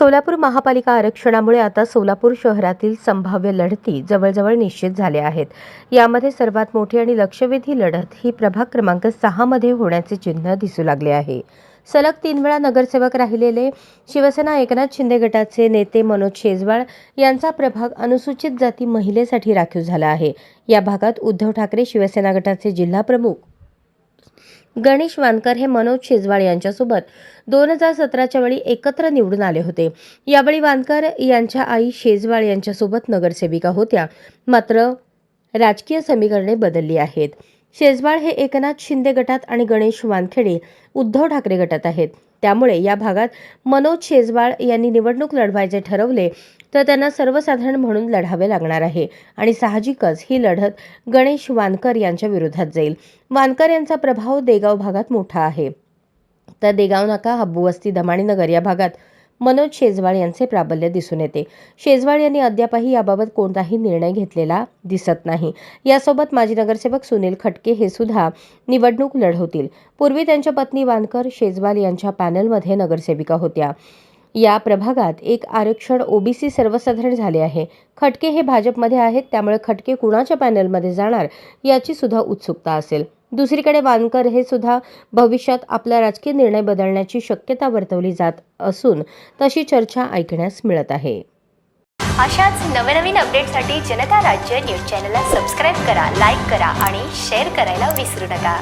सोलापूर महापालिका आरक्षणामुळे आता सोलापूर शहरातील संभाव्य लढती जवळजवळ निश्चित झाल्या आहेत. यामध्ये सर्वात मोठी आणि लक्षवेधी लढत ही प्रभाग क्रमांक सहामध्ये होण्याचे चिन्ह दिसू लागले आहे. सलग तीन वेळा नगरसेवक राहिलेले शिवसेना एकनाथ शिंदे गटाचे नेते मनोज शेजवाळ यांचा प्रभाग अनुसूचित जाती महिलेसाठी राखीव झाला आहे. या भागात उद्धव ठाकरे शिवसेना गटाचे जिल्हा प्रमुख गणेश वानकर हे मनोज शेजवाळ यांच्यासोबत दोन हजार सतराच्या वेळी एकत्र निवडून आले होते. यावेळी वानकर यांच्या आई शेजवाळ यांच्यासोबत नगरसेविका होत्या. मात्र राजकीय समीकरणे बदलली आहेत. शेजवाळ हे एकनाथ शिंदे गटात आणि गणेश वानखेडे उद्धव ठाकरे गटात आहेत. त्यामुळे या भागात मनोज शेजवाळ यांनी निवडणूक लढवायचे ठरवले तर त्यांना सर्वसाधारण म्हणून लढावे लागणार आहे आणि साहजिकच ही लढत गणेश वानकर यांच्या विरोधात जाईल. वानकर यांचा प्रभाव देगाव भागात मोठा आहे. तर देगाव नाका हब्बू वस्ती दमाणीनगर या भागात मनोज शेजवाळ यांचे प्राबल्य दिसून येते. शेजवाळ यांनी अद्यापही याबाबत कोणताही निर्णय घेतलेला दिसत नाही. यासोबत माजी नगरसेवक सुनील खटके हे सुद्धा निवडणूक लढवतील. पूर्वी त्यांच्या पत्नी वानकर शेजवाल यांच्या पॅनलमध्ये नगरसेविका होत्या. या प्रभागात एक आरक्षण ओबीसी सर्वसाधारण झाले आहे. खटके हे भाजपमध्ये आहेत त्यामुळे खटके कुणाच्या पॅनलमध्ये जाणार याची सुद्धा उत्सुकता असेल. दुसरीकडे वानकर हे सुद्धा भविष्यात आपला राजकीय निर्णय बदलण्याची शक्यता वर्तवली जात असून तशी चर्चा ऐकण्यास मिळत आहे. अशाच नवनवीन अपडेटसाठी जनता राज्य न्यूज चॅनलला सबस्क्राईब करा लाईक करा आणि शेअर करायला विसरू नका.